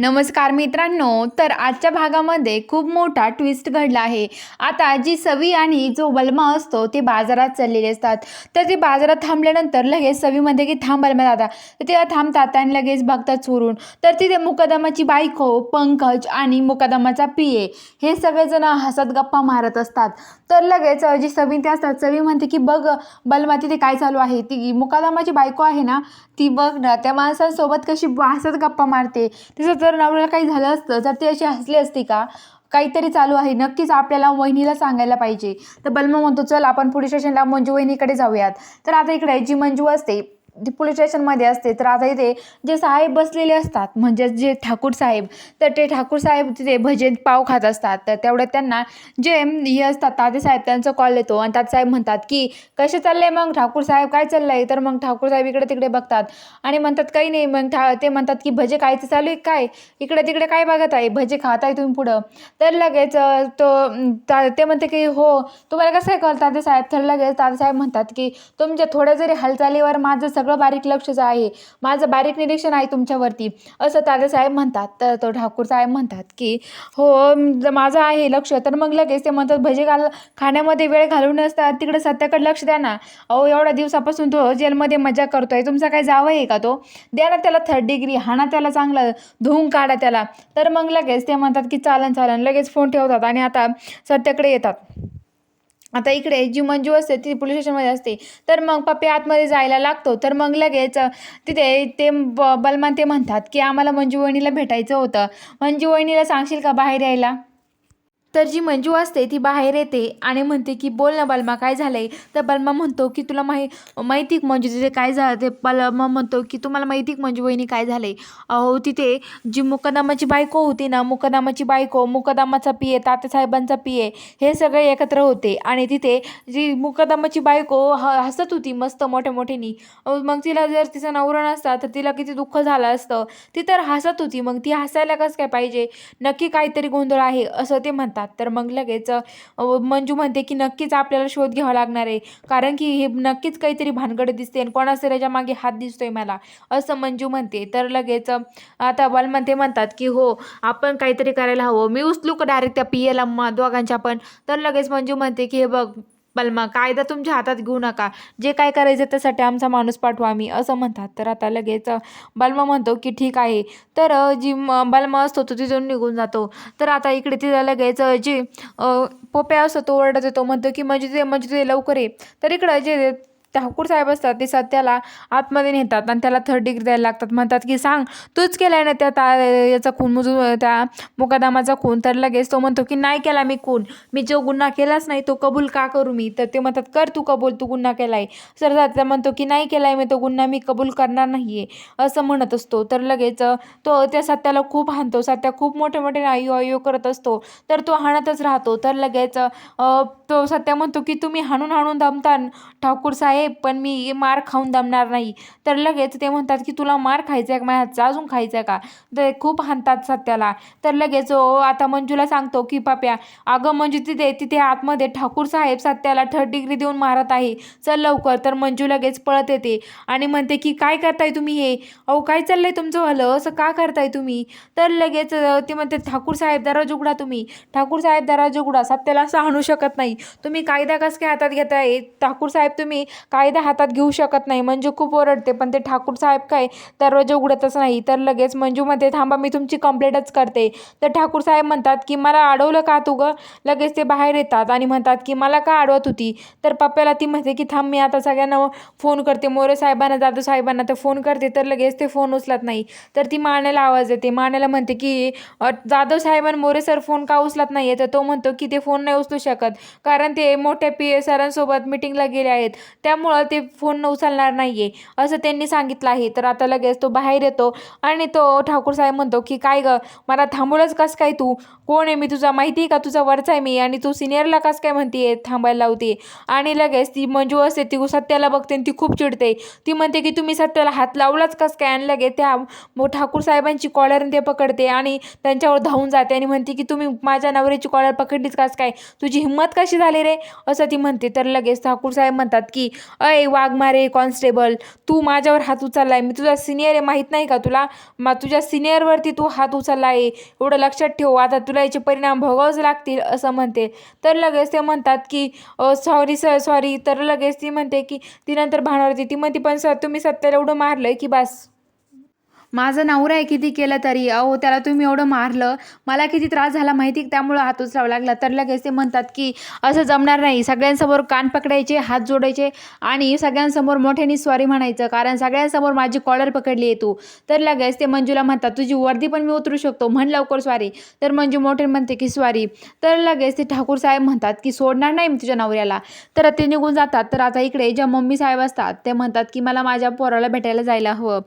नमस्कार मित्रांनो तर आजच्या भागामध्ये खूप मोठा ट्विस्ट घडला आहे. आता जी सवी आणि जो बलमा असतो ते बाजारात चाललेले असतात. तर ते बाजारात थांबल्यानंतर लगेच सवीमध्ये की थांब बलमा दादा. तर ते थांबतात आणि लगेच बघतात चोरून. तर तिथे मुकदमाची बायको पंकज आणि मुकदमाचा पिये हे सगळेजण हसत गप्पा मारत असतात. तर लगेच जी सवी ते असतात सवी म्हणते की बघ बलमा तिथे काय चालू आहे? ती मुकदमाची बायको आहे ना ती बघ ना त्या माणसांसोबत कशी हसत गप्पा मारते. तिचं जर नवऱ्याला काही झालं असतं जर ती अशी हसली असती का काहीतरी चालू आहे नक्कीच आपल्याला वहिनीला सांगायला पाहिजे. तर बलमा म्हणतो चल आपण पोलीस स्टेशनला मंजू वहिनीकडे जाऊयात. तर आता इकडे जी मंजू असते ती पोलीस स्टेशनमध्ये असते तर आता इथे जे साहेब बसलेले असतात म्हणजे जे ठाकूर साहेब तर ते ठाकूर साहेब तिथे भजन पाव खात असतात. तर तेवढ्यात त्यांना जे हे असतात तातेसाहेब त्यांचा कॉल येतो. आणि तातेसाहेब म्हणतात की कसे चालले मग? ठाकूर साहेब काय चाललंय? तर मग ठाकूर साहेब इकडे तिकडे बघतात. आणि म्हणतात काही नाही. मग ठा ते म्हणतात की भजे खायचं चालू आहे काय? इकडे तिकडे काय बघत आहे? भजे खात आहे तुम्ही पुढं? तर लगेच तो ता- ते म्हणते की हो तुम्हाला कसं काय कळतं साहेब? तर लगेच तातेसाहेब म्हणतात की तुमच्या थोड्या जरी हालचालीवर माझं सगळं बारीक लक्षच आहे. माझं बारीक निरीक्षण आहे तुमच्यावरती. असं ताते साहेब म्हणतात तर तो ठाकूर साहेब म्हणतात की हो माझं आहे लक्ष तर मग लगेच ते म्हणतात भजे घाल खाण्यामध्ये वेळ घालून असतात तिकडे सत्याकडे लक्ष द्या ना. अहो एवढ्या दिवसापासून तो जेलमध्ये मजा करतोय. तुमचा काय जावं आहे का तो? द्या ना त्याला थर्ड डिग्री हाणा त्याला चांगलं धुवून काढा त्याला. तर मग लगेच ते म्हणतात की चालन चालन. लगेच फोन ठेवतात आणि आता सत्याकडे येतात. आता इकडे जी मंजू असते ती पोलीस स्टेशनमध्ये असते. तर मग पप्पी आतमध्ये जायला लागतो. तर मग लगेच तिथे ते ब बलमान ते म्हणतात की आम्हाला मंजू वहिनीला भेटायचं होतं. मंजू वहिनीला सांगशील का बाहेर यायला? तर जी मंजू असते ती बाहेर येते आणि म्हणते की बोल ना बलमा काय झालंय? तर बलमा म्हणतो की तुला माहि माहिती मंजू तिथे काय झालं ते? बलमा म्हणतो की तुम्हाला माहिती मंजू वहिनी काय झालंय? अहो तिथे जी मुकदमाची बायको होती ना मुकदमाची बायको मुकदमाचा पिये तात्यासाहेबांचा ए हे सगळे एकत्र होते आणि तिथे जी मुकदमाची बायको ह हसत होती मस्त मोठ्या मोठ्यानी अहो, मग तिला जर तिचा नवरा नसता तर तिला किती दुःख झालं असतं. ती तर हसत होती मग ती हसायला कसं काय पाहिजे? नक्की काहीतरी गोंधळ आहे असं ते म्हणतात. तर मग लगेच मंजू म्हणते की नक्कीच आपल्याला शोध घ्यावा लागणार आहे. कारण की हे नक्कीच काहीतरी भानगड दिसते आणि कोणाचं त्याच्यामागे हात दिसतोय मला असं मंजू म्हणते. तर लगेच आता बलमान म्हणतात की हो आपण काहीतरी करायला हवं. मी उचलू का डायरेक्ट त्या पियेला अम्मा दोघांच्या पण. तर लगेच मंजू म्हणते की हे बघ बलमा कायदा तुमच्या हातात घेऊ नका. जे काय करायचं त्यासाठी आमचा माणूस पाठवा आम्ही असं म्हणतात. तर आता लगेच बलमा म्हणतो की ठीक आहे. तर जी म बलमा असतो तो तिथून निघून जातो. तर आता इकडे तिला लगेच जी पोप्या असतो तो ओरडत येतो. म्हणतो की म्हणजे ते म्हणजे ते लवकर ये. तर इकडं जे ठाकूर साहेब असतात ते सत्याला आतमध्ये नेतात आणि त्याला थर्ड डिग्री द्यायला लागतात. म्हणतात की सांग तूच केलाय ना त्या ता याचा खून मुजू त्या मुकादामाचा खून? तर लगेच तो म्हणतो की नाही केला मी खून. मी जो गुन्हा केलाच नाही तो कबूल का करू मी? तर ते म्हणतात कर तू कबूल तू गुन्हा केलाय. सर सत्या म्हणतो की नाही केलाय मी तो गुन्हा मी कबूल करणार नाहीये. असं म्हणत असतो. तर लगेच तो त्या सत्याला खूप हाणतो. सत्या खूप मोठे मोठे आयो आयो करत असतो. तर तो हाणतच राहतो. तर लगेच तो सत्या म्हणतो की तुम्ही हाणून हाणून दमता ठाकूर साहेब. पण मी मार खाऊन दमणार नाही. तर लगेच ते म्हणतात की तुला मार खायचा आहे का? माझ्या हातचा अजून खायचा आहे का ते खूप हाणतात सत्याला. तर लगेच ओ आता मंजूला सांगतो की पाप्या अगं मंजू तिथे तिथे आतमध्ये ठाकूर साहेब सत्याला थर्ड डिग्री देऊन मारत आहे. चल लवकर. तर मंजू लगेच पळत येते आणि म्हणते की काय करताय तुम्ही हे? अहो काय चाललंय तुमचं भलं असं का करताय तुम्ही? तर लगेच ते म्हणते ठाकूर साहेब दरवाज उघडा तुम्ही. ठाकूर साहेब दरवाज उघडा. सत्याला असं आणू शकत नाही. तुम्ही कायदा कसं काय हातात घेताय? ठाकूर साहेब तुम्ही कायदा हातात घेऊ शकत नाही. मंजू खूप ओरडते पण ते ठाकूर साहेब काय? दरवाजा उघडतच नाही. तर लगेच मंजू म्हणते थांबा मी तुमची कंप्लेंटच करते. तर ठाकूर साहेब म्हणतात की मला अडवलं का तू गं? लगेच ते बाहेर येतात आणि म्हणतात की मला का अडवत होती? तर पप्प्याला ती म्हणते की थांब मी आता सगळ्यांना फोन करते. मोरे साहेबांना जाधव साहेबांना तर फोन करते. तर लगेच ते फोन उचलत नाही. तर ती माण्याला आवाज येते माण्याला म्हणते की जाधव साहेबांना मोरे सर फोन का उचलत नाही तर तो म्हणतो की ते फोन नाही उचलू शकत. कारण ते मोठ्या पी ए सरांसोबत मिटिंगला गेले आहेत. त्या त्यामुळं ते फोन उचलणार नाही आहे असं त्यांनी सांगितलं आहे. तर आता लगेच तो बाहेर येतो आणि तो ठाकूर साहेब म्हणतो की काय गं? मला थांबवलंच कस काय तू? कोण आहे मी? तुझा माहिती आहे का? तुझा वरचा आहे मी आणि तू सिनियरला कस काय म्हणते थांबायला लावते? आणि लगेच ती मंजू असते ती सत्याला बघते आणि ती खूप चिडते. ती म्हणते की तुम्ही सत्याला हात लावलाच कस काय? आणि लगेच त्या ठाकूर साहेबांची कॉलर ते पकडते आणि त्यांच्यावर धावून जाते आणि म्हणते की तुम्ही माझ्या नवऱ्याची कॉलर पकडलीच कस काय? तुझी हिंमत कशी झाली रे? असं ती म्हणते. तर लगेच ठाकूर साहेब म्हणतात की अय वाघमारे कॉन्स्टेबल तू माझ्यावर हात उचलला आहे मी तुझा सिनियर आहे माहीत नाही का तुला? मग तुझ्या सिनियरवरती तू हात उचलला आहे एवढं लक्षात ठेव आता तुला याचे परिणाम भोगावच लागतील असं म्हणते. तर लगेच ते म्हणतात की सॉरी सर सॉरी तर लगेच ती म्हणते की ती नंतर भांडवरती ती म्हणते पण सर तुम्ही सत्याला एवढं मारलं की बस. माझं नवरा आहे किती केलं तरी. अहो त्याला तुम्ही एवढं मारलं. मला किती त्रास झाला माहिती? त्यामुळं हात उचलावा लागला. तर लगेच ते म्हणतात की असं जमणार नाही. सगळ्यांसमोर कान पकडायचे हात जोडायचे आणि सगळ्यांसमोर मोठ्याने स्वारी म्हणायचं. कारण सगळ्यांसमोर माझी कॉलर पकडली आहे तू. तर लगेच ते मंजूला म्हणतात तुझी वर्दी पण मी उतरू शकतो. म्हण लवकर स्वारी तर मंजू मोठे म्हणते की स्वारी तर लगेच ते ठाकूर साहेब म्हणतात की सोडणार नाही मी तुझ्या नवऱ्याला. तर ते निघून जातात. तर आता इकडे ज्या मम्मी साहेब असतात ते म्हणतात की मला माझ्या पोराला भेटायला जायला हवं.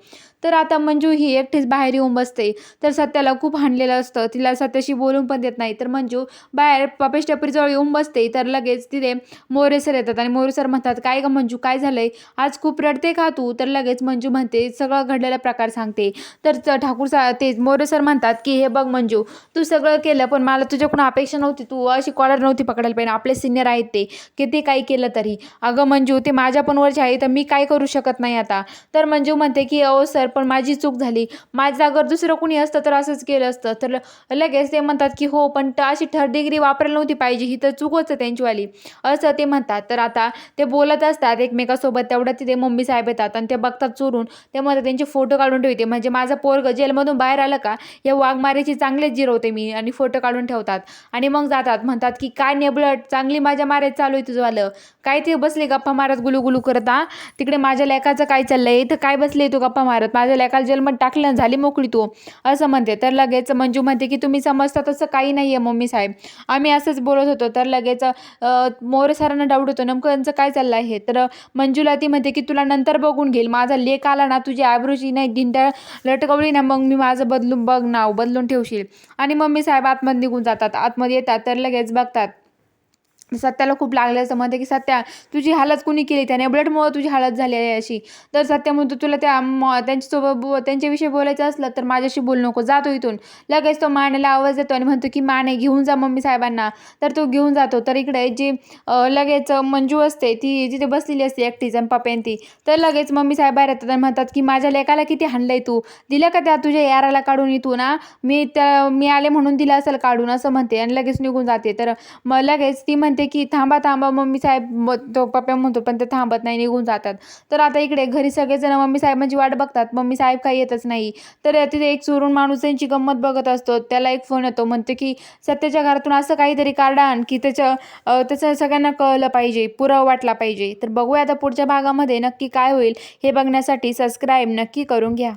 तर आता मंजू ही एकटीच बाहेर येऊन बसते. तर सत्याला खूप हाणलेलं असतं. तिला सत्याशी बोलून पण देत नाही. तर मंजू बाहेर पपेश टपरीजवळ येऊन बसते. तर लगेच तिथे मोरे सर येतात आणि मोरे सर म्हणतात काय ग मंजू काय झालंय? आज खूप रडते का तू? तर लगेच मंजू म्हणते सगळं घडलेला प्रकार सांगते. तर ठाकूर सा ते मोरे सर म्हणतात की हे बघ मंजू तू सगळं केलं पण मला तुझ्याकडून अपेक्षा नव्हती. तू अशी कॉलर नव्हती पकडायला पाहिजे. आपले सिनियर आहेत ते किती काही केलं तरी. अगं मंजू ते माझ्या पण वरचे आहे तर मी काय करू शकत नाही आता? तर मंजू म्हणते की अहो सर पण माझी चूक झाली. माझ्या जागेवर दुसरं कोणी असतं तर असंच केलं असतं. तर लगेच ते म्हणतात की हो पण अशी थर्ड डिग्री वापरायला नव्हती पाहिजे. ही तर चूकच आहे त्यांचीवाली. असं ते म्हणतात. तर आता ते बोलत असतात एकमेकासोबत. तेवढ्या तिथे मम्मी साहेब येतात आणि ते बघतात चोरून. ते म्हणतात त्यांचे फोटो काढून ठेवते. म्हणजे माझं पोरग जेलमधून बाहेर आलं का या वाघमारीची चांगलेच जिरवते मी आणि फोटो काढून ठेवतात. आणि मग जातात. म्हणतात की काय नेबलट चांगली माझ्या माऱ्यात चालू आहे तुझंवालं. काय ते बसले गप्पा मारत गुलू गुलू करता तिकडे माझ्या लेखाचं काय चाललंय? इथं काय बसले तू गप्पा मारत? माझ्या लेकाला जेलमध्ये टाकलं आणि झाली मोकळी तू. असं म्हणते. तर लगेच मंजू म्हणते की तुम्ही समजता तसं काही नाही आहे मम्मी साहेब. आम्ही असंच बोलत होतो. तर लगेच अं, मोरे सरांना डाऊट होतो. नेमकं यांचं काय चाललं आहे? तर मंजूला ती म्हणते की तुला नंतर बघून घेईल. माझा लेख आला ना तुझी आयब्रोची नाही दिंड्या लटकवली ना मग मी माझं बदलून बघ नाव बदलून ठेवशील. आणि मम्मी साहेब आतमध्ये निघून जातात. आतमध्ये येतात. तर लगेच बघतात. सत्याला खूप लागलं असं म्हणते की सत्या तुझी हालत कुणी केली? त्याने ब्लडमुळं तुझी हालत झाली आहे अशी. तर सत्या म्हणतो तुला त्या म- त्यांच्यासोबत बो त्यांच्याविषयी बोलायचं असलं तर माझ्याशी बोलू नको. जातो इथून. लगेच तो मानेला आवाज देतो आणि म्हणतो की माने घेऊन जा मम्मी साहेबांना. तर तो घेऊन जातो. तर इकडे जी लगेच मंजू असते ती जिथे बसलेली असते एकटीच आणि पप्यान ती तर लगेच मम्मी साहेब बाहेर येतात आणि म्हणतात की माझ्या लेकाला किती हाणलंय तू? दिलं का त्या तुझ्या याराला काढून इथून ना मी त्या मी आले म्हणून दिलं असेल काढून असं म्हणते आणि लगेच निघून जाते. तर मग लगेच ती म्हणते की थांबा थांबा मम्मी साहेब तो पप्पा म्हणतो पण ते थांबत नाही निघून जातात. तर आता इकडे घरी सगळेजण मम्मी साहेबांची वाट बघतात. मम्मी साहेब काही येतच नाही. तर तिथे एक चोरून माणूस त्यांची गंमत बघत असतो. त्याला एक फोन येतो म्हणतो की सत्याच्या घरातून असं काहीतरी कार्ड आण की त्याचं त्याचं सगळ्यांना कळलं पाहिजे पुरावा वाटला पाहिजे. तर बघूया आता पुढच्या भागामध्ये नक्की काय होईल. हे बघण्यासाठी सबस्क्राईब नक्की करून घ्या.